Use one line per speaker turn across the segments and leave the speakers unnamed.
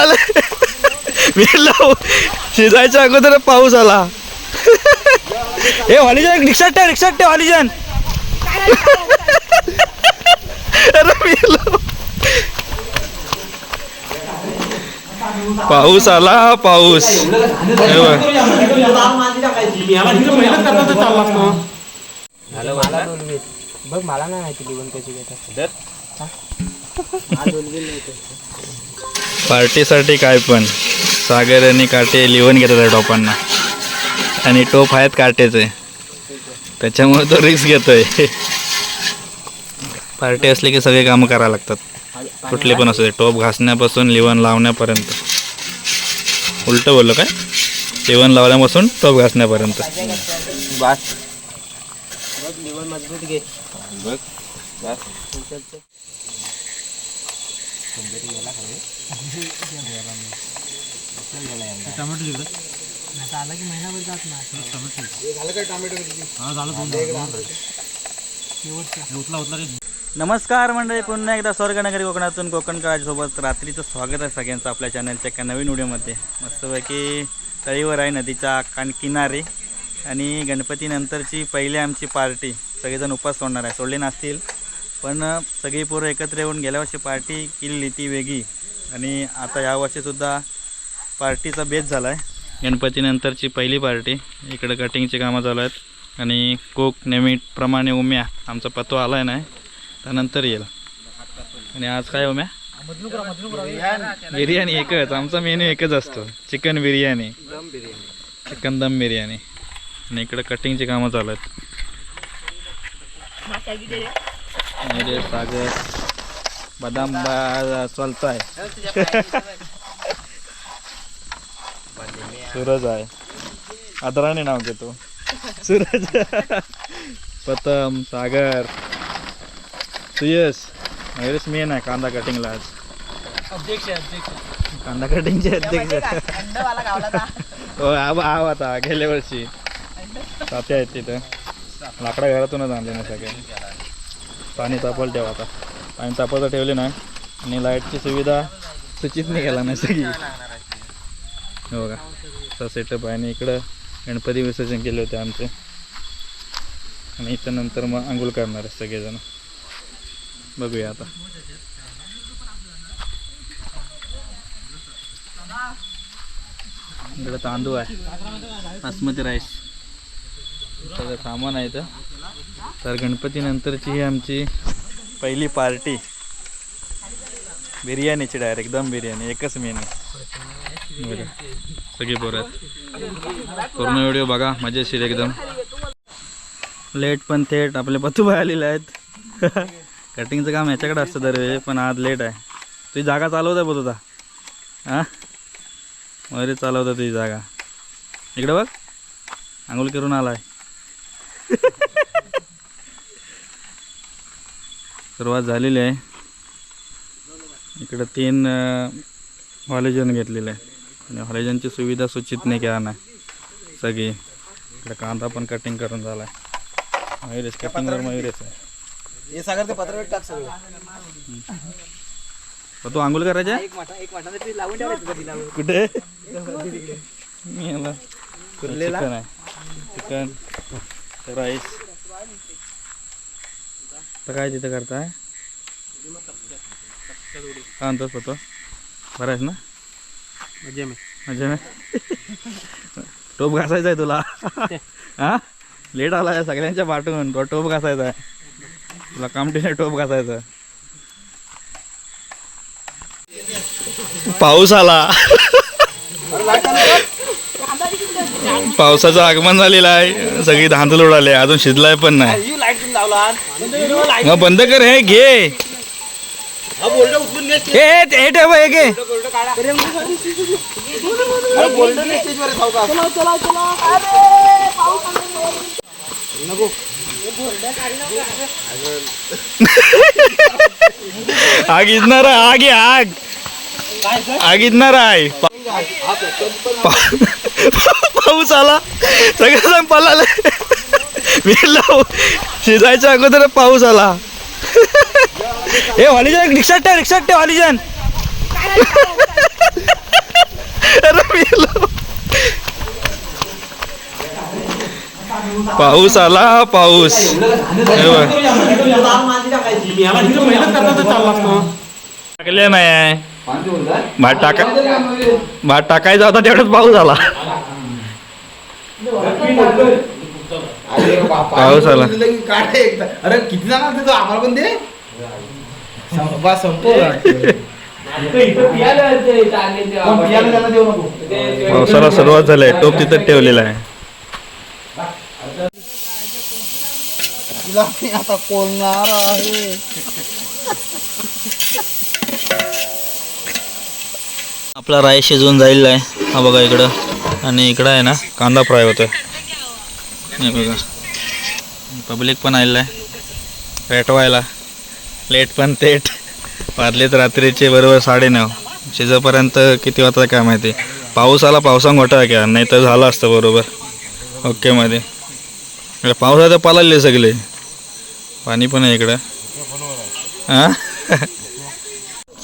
पळाले मी लाव शिजायच्या अगोदर पाऊस आला. ए वालीजन रिक्षात ठेव रिक्षात ठेव वालीजन अरे मी. पाऊस आला पाऊस. हे बघ.
बघ मला नाही माहिती लिहून कशी घेतात.
पार्टीसाठी काय पण. सागर आणि काटे लिहून घेतात टोपांना. आणि टोप आहेत काटेचे. त्याच्यामुळे तो रिस्क घेतोय. पार्टी असली की सगळे कामं करायला लागतात. कुठले पण असू दे टोप घासण्यापासून लिवण लावण्यापर्यंत. उलट बोललो काय? लिवण लावण्यापासून टोप घासण्यापर्यंत.
बस. बघ लिहून मजबूत घे
नमस्कार मंडळी पुन्हा एकदा स्वर्गनगरी कोकणातून कोकण सोबत रात्रीचं स्वागत आहे सगळ्यांचं आपल्या चॅनलच्या एका नवीन व्हिडिओमध्ये. मस्तपैकी तळीवर आहे नदीच्या कान किनारी आणि गणपतीनंतरची पहिली आमची पार्टी. सगळेजण उपास सोडणार आहे. सोडले नसतील पण सगळी पोरं एकत्र येऊन गेल्या वर्षी पार्टी केली ती वेगळी. आणि आता यावर्षीसुद्धा पार्टीचा बेस झाला आहे गणपतीनंतरची पहिली पार्टी. इकडं कटिंगची कामं चालू आहेत. आणि कोक नेहमीप्रमाणे उम्या आमचा पत्तो आला आहे नाही त्यानंतर येईल. आणि आज काय उम्या? बिर्याणी एकच. आमचा मेन्यू एकच असतो. चिकन बिर्याणी. चिकन दम बिर्याणी. आणि इकडं कटिंगची कामं चालू आहेत. सागर. बदाम बा चालताय. सूरज आहे. आदराने नाव घेतो. सूरज. प्रथम सागर. सुयश. मयुरेश मी नाही कांदा कटिंगला आज.
अध्यक्ष
कांदा कटिंगचे अध्यक्ष. हो आव आव आता गेल्या वर्षी. तात्या आहेत तिथं. लाकडा घरातूनच आणले ना सगळे. पाणी तापल ठेवा आता. पाणी तापायचं ठेवले ना. आणि लाईटची सुविधा सूचित नाही केला नाही सगळी. हो का? असा सेटअप आहे. आणि इकडं गणपती विसर्जन केले होते आमचे. आणि इथं नंतर मग आंघोळ करणार आहे सगळेजण. बघूया आता. इकडं तांदूळ आहे. बासमती राईस. सगळं सामान आहे इथं. तर गणपती नंतरची ही आमची पहिली पार्टी. बिर्याणीची डायरेक्ट दम बिर्याणी एकच मेनू. बरं. सगळी पोरं पूर्ण व्हिडिओ बघा मजेशीर एकदम. लेट पण थेट आपले पतूबाई आलेले आहेत. कटिंगचं काम याच्याकडे असतं दरवेळी पण आज लेट आहे. तुझी जागा चालवता आहे बघ तुझा हां? मयुरी चालवता तुझी जागा. इकडे बघ. आंघोळ करून आलाय. सुरुवात झालेली आहे. इकडं तीन हॉलेजन घेतलेलं आहे. आणि हॉलेजनची सुविधा सूचित नाही केला नाही सगळी. इकडे कांदा पण कटिंग करून झाला आहे. मयुरेश कटिंगवर मयुरेश आहे.
हे सागर ते टाक सगळं.
तू आंघोळ
लावून
कुठे? आहे. चिकन. राईस. तर काय तिथं करताय काय म्हणतोस पतो बरं आहेस ना?
मजे मी
मजा नाही टोप घासायचा आहे तुला. हा? लेट आला आहे सगळ्यांच्या पाठवून तो टोप घासायचा आहे. तुला कामटीने टोप घासायचा पाऊस आला. पावसाचं आगमन झालेलं आहे. सगळी धांदल उडाले अजून शिजलाय पण नाही. मग बंद कर हे घे.
हा घे.
हे हे- हे ठेव हे आग इजणार आहे आग आग. आग इजणार आहे. पाऊस आला. सगळेजण पळाले. मी लाव शिजायच्या अगोदर पाऊस आला. ए हॉलिजन रिक्षात ठेव रिक्षात ठेव हॉलिजन अरे मेलो. पाऊस आला पाऊस. हे. टाकले नाही. भात टाका भात टाकायचा होता तेवढाच पाऊस आला पाऊस आला.
अरे किती जण देतो आम्हाला पण दे.
पावसाला सुरुवात झाली टोप तिथं ठेवलेला आहे.
आता कोलणार आहे.
आपला राय शिजवून जाईल आहे. हा बघा इकडं. आणि इकडं आहे ना कांदा फ्राय होतो आहे बघा. पब्लिक पण आलेलं आहे. पेटवायला लेट पण तेट. वाजलेत रात्रीचे बरोबर साडेनऊ. शिजपर्यंत किती वाजता काय माहिती? पाऊस आला पावसा मोठा आहे का नाही तर झालं असतं बरोबर. ओकेमध्ये मध्ये. पावसाचं पालाले सगळे. पाणी पण आहे इकडं. हां?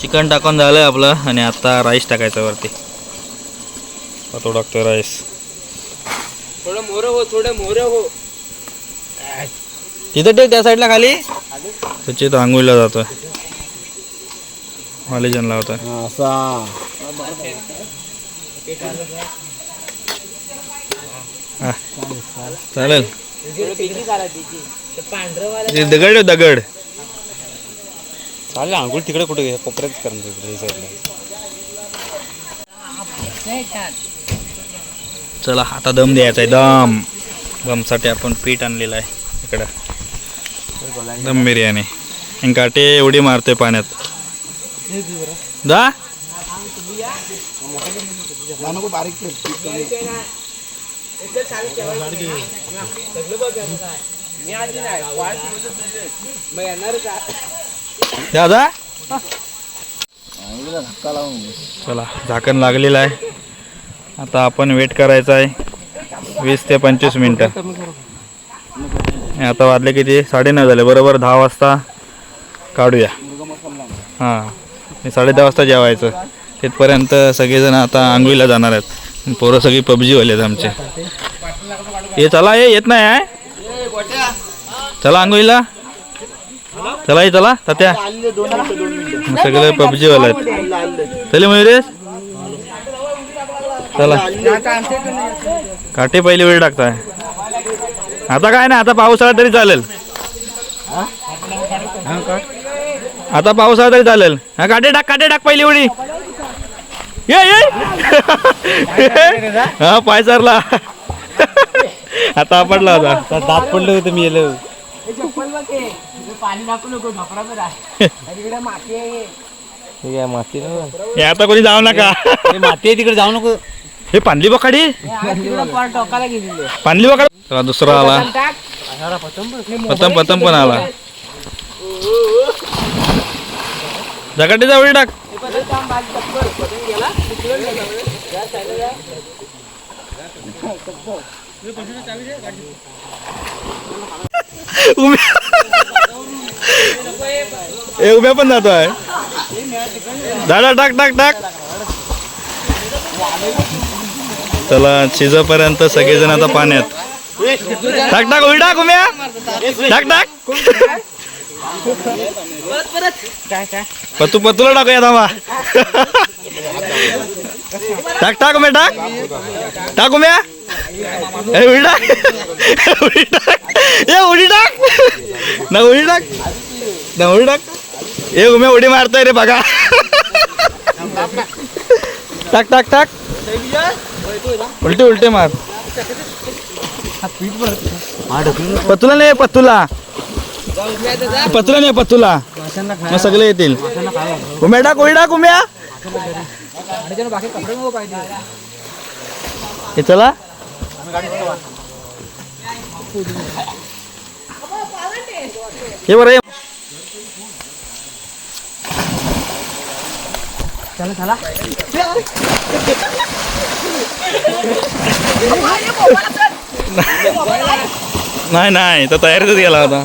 चिकन टाकून झालं आहे आपलं आणि आता राईस टाकायचं वरती. तो टाकतोय राईस.
थोडं मोर हो थोडं मोर हो.
तिथं ठेव त्या साईडला खाली. त्याची तर आंघोळीला जातोय. हॉलिजन लावतोय
असा.
हा. चालेल. ते दगड दगड.
चालेल आंघोळ तिकडे कुठे कोपऱ्यात करणार
चला आता दम द्यायचा आहे दम. दमसाठी आपण पीठ आणलेलं आहे इकडं. दम बिर्याणी. आणि काटे एवढी मारते पाण्यात.
दा? बारीक
चला झाकण लागलेलं आहे. आता आपण वेट करायचं आहे. वीस ते पंचवीस मिनटं. आता वाजले किती? साडेनऊ झाले. बरोबर दहा वाजता काढूया. हां. साडे दहा वाजता जेवायचं. तिथपर्यंत सगळेजण आता आंघोळीला जाणार आहेत. पोरं सगळी पबजीवाले आहेत आमचे. ये चला ये येत नाही आहे चला आंघोळीला. चला ये चला. तात्या. सगळे पबजीवाले आहेत. चले मयुरेश. चला. काटे पहिले वेळ टाकताय. आता काय नाही आता पाऊस आला तरी चालेल. आता पाऊस आला तरी चालेल. हा काटे टाक काटे टाक पहिली उडी. ये ये. हा पाय चारला आता पडला होता
दात पडलं होतं मी येलो.
पाणी टाकू नको इकडे माती आहे.
ठीक आहे माती ना?
हे आता कोणी जाऊ नका.
अरे माती आहे तिकडे जाऊ नको.
हे पांडली बकाडी?
टोकाला गेलेली
पांडली बकाडी? चला दुसरा आला. पतंग पतंग? पण आला. जगाटीचा उडी टाक. उभ्या ए उभ्या पण जातोय. दादा टाक टाक टाक. चला शिजपर्यंत सगळेजण आता पाण्यात टाक टाक उलटा टाक उम्या. टाक टाक. पतू पतूला टाकूया धावा टाक टाक उम्या टाक. टाक उम्या. उलटा उलटा ए उडी टाक. ना उडी टाक. ना उडी टाक. ए उम्या उडी मारताय रे बघा. टाक टाक टाक. उलटे उलटे मार. पतुला नाही पतुला. पतुला नाही पतुला. मग सगळे येतील. उम्या टाक उडी टाक उम्या हे चला. हे बरं हे. नाही नाही तो तयारीतच गेला होता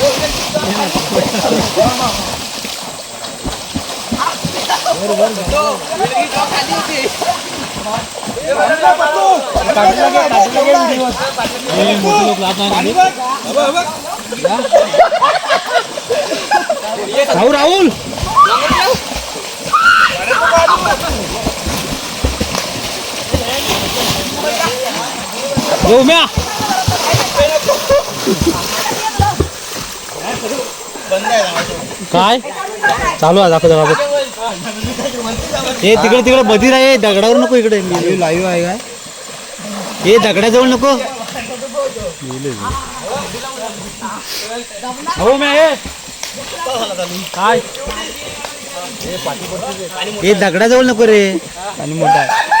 हा? राहुल राहुल गोम्या काय? चालू आहे दाखव दाखव हे तिकडे तिकडे बधीर आहे दगडावर नको इकडे. लाईव्ह आहे काय? हे दगडाजवळ नको. हो मी आहे. काय? हे दगडाजवळ नको रे. आणि मोठा आहे.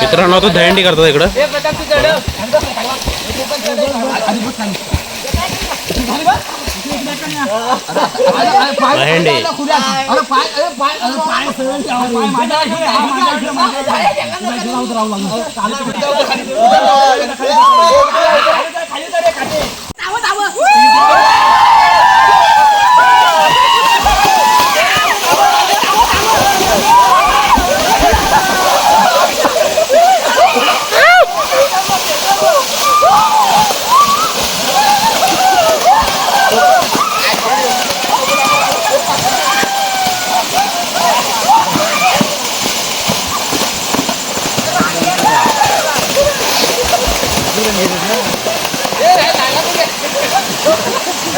मित्रांनो तो दहंडी करतो इकडं. पाय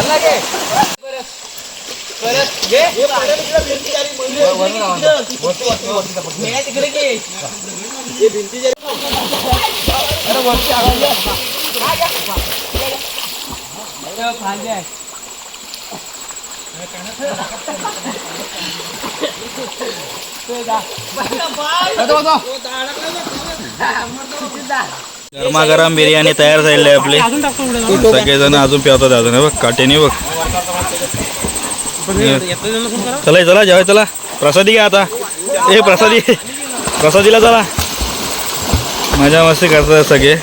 લાગે તો તો. તો તો તો दहंडी
गरमागरम बिर्याणी तयार झालेली आहे आपली. सगळेजण अजून पिवतात अजून. हे बघ काटेने बघ. चला चला जेवाय चला. प्रसादी घ्या आता. ए प्रसादी. प्रसादीला चला. मजा मस्ती करतात सगळे.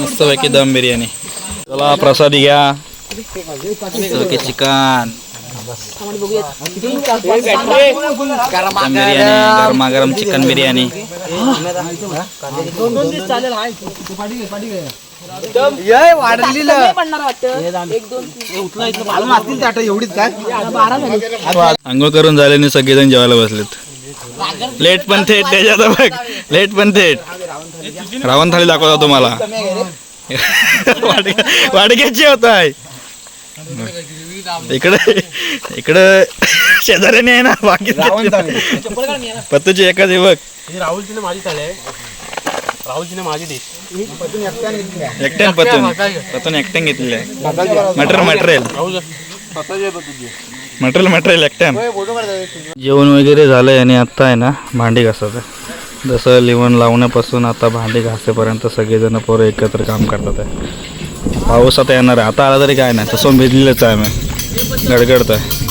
मस्तपैकी दम बिर्याणी. चला प्रसादी घ्या. चिकन. चिकन बिर्याणी गरमागरम चिकन बिर्याणी आंघोळ करून झाल्याने सगळेजण जेवायला बसलेत. लेट पण थेट त्याच्यात बघ. लेट पण थेट. रावण थाळी दाखवता तुम्हाला. वाडग्याची होत आहे इकडे इकडं शेजाऱ्याने आहे ना बाकी पत्तूची एकाच आहे बघ.
ही राहुलची माझी थाळी आहे. राहुलची माझी डिश
एकट्यान पतून. पतून एकट्यान घेतलेली आहे. Material material.
Rahul
material material एकट्यान. जेवण वगैरे झालंय आणि आता आहे ना भांडी घासत आहे. जसं लिवण लावण्यापासून आता भांडी घासेपर्यंत सगळेजण पोरं एकत्र काम करतात आहे. पाऊस आता येणार आहे. आता आला तरी काय नाही तसं भिजलेलंच आहे मी गडगडत आहे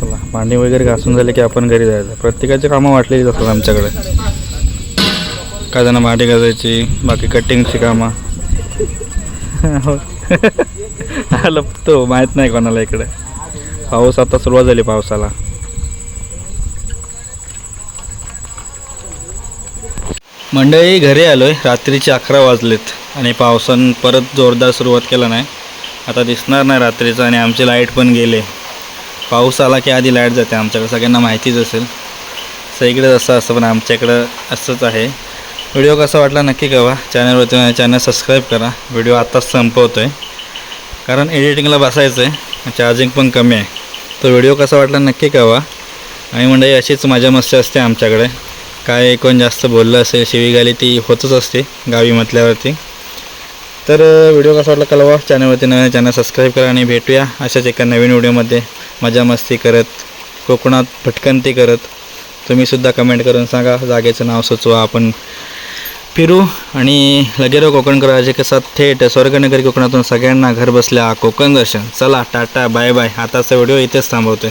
चला पाणी वगैरे घासून झाले की आपण घरी जायचं. प्रत्येकाची कामं वाटलेलीच असतात आमच्याकडे. काय जण माटी घासायची बाकी कटिंगची कामं. हो. हो. लपतो माहीत नाही कोणाला इकडे. पाऊस आता सुरुवात झाली पावसाला. मंडळी घरी आलोय. रात्रीचे अकरा वाजलेत आणि पावसानं परत जोरदार सुरुवात केला नाही. आता दिसणार नाही रात्रीचं आणि आमची लाइट पण गेले. पाऊस आला की आधी लाइट जाते. आमच्याकडे सगळ्यांना माहितीच असेल. सगळीकडे असं असं पण आमच्याकडं असंच आहे. व्हिडिओ कसा वाटला नक्की कळवा. चॅनलवरती चॅनल सबस्क्राईब करा. व्हिडिओ आत्ताच संपवतो आहे कारण एडिटिंगला बसायचं आहे चार्जिंग पण कमी आहे. तो व्हिडिओ कसा वाटला नक्की कळवा. आणि म्हणजे अशीच मजा मस्ती असते आमच्याकडे. काय कोण जास्त बोललं असेल शिवीगाली ती होतच असते गावी म्हटल्यावरती. तर व्हिडिओ कसा वाटला कळवा. चॅनलवरती नवीन चॅनल सबस्क्राईब करा आणि भेटूया अशाच एका नवीन व्हिडिओमध्ये मजा मस्ती करत कोकणात भटकंती करत. तुम्हीसुद्धा कमेंट करून सांगा जागेचं नाव सुचवा आपण फिरू आणि लगेरो कोकण करायचे कसा थेट. स्वर्गनगरी कोकणातून सगळ्यांना घर बसल्या कोकण दर्शन. चला टाटा बाय बाय. आताचा व्हिडिओ इथेच थांबवतोय.